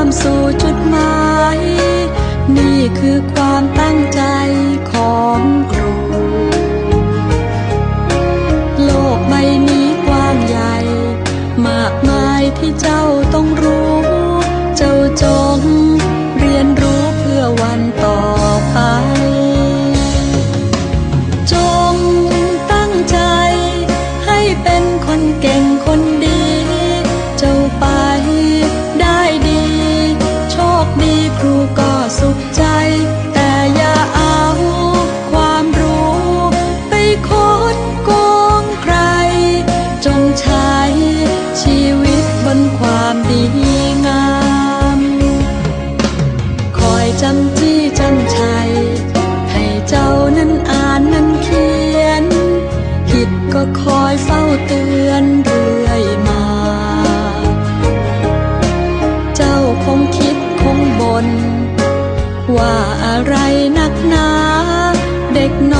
ามสู่จุดหมาย นี่คือความตั้งใจของครู โลกใบนี้กว้างใหญ่ มากมายที่เจ้าต้องรู้ำจี้จำชัย ให้เจ้านั้นอ่านนั้นเขียน ผิดก็คอยเฝ้าเตือนเรื่อยมา เจ้าคงคิดคงบนว่าอะไรนักหนา เด็กน้อย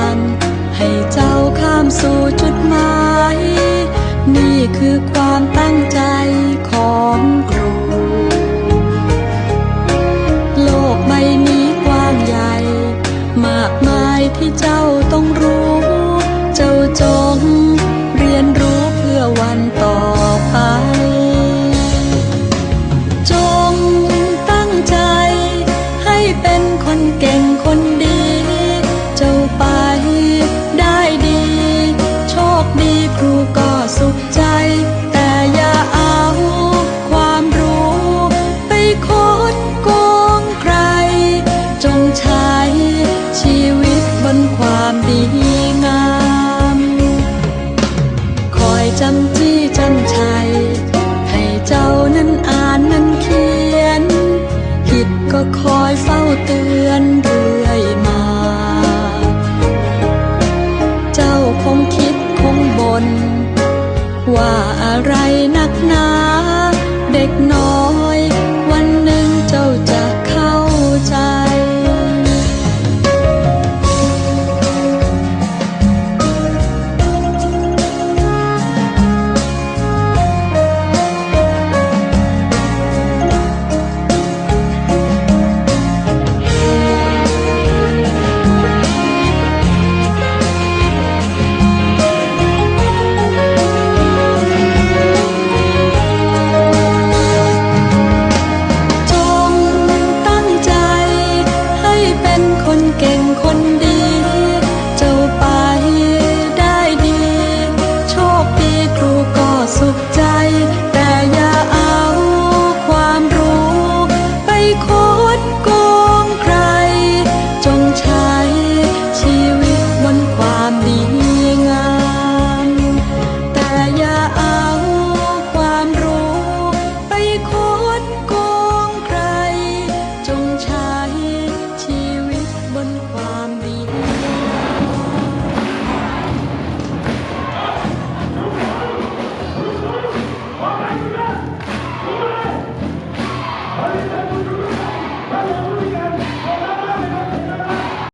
ให้เจ้าข้ามสู่จุดหมาย นี่คือความตั้งใจของ จำจี้จำชัย ให้เจ้านั้นอ่านนั้นเขียน ผิดก็คอยเฝ้าเตือนเรื่อยมา เจ้าคงคิดคงบน ว่าอะไรนัน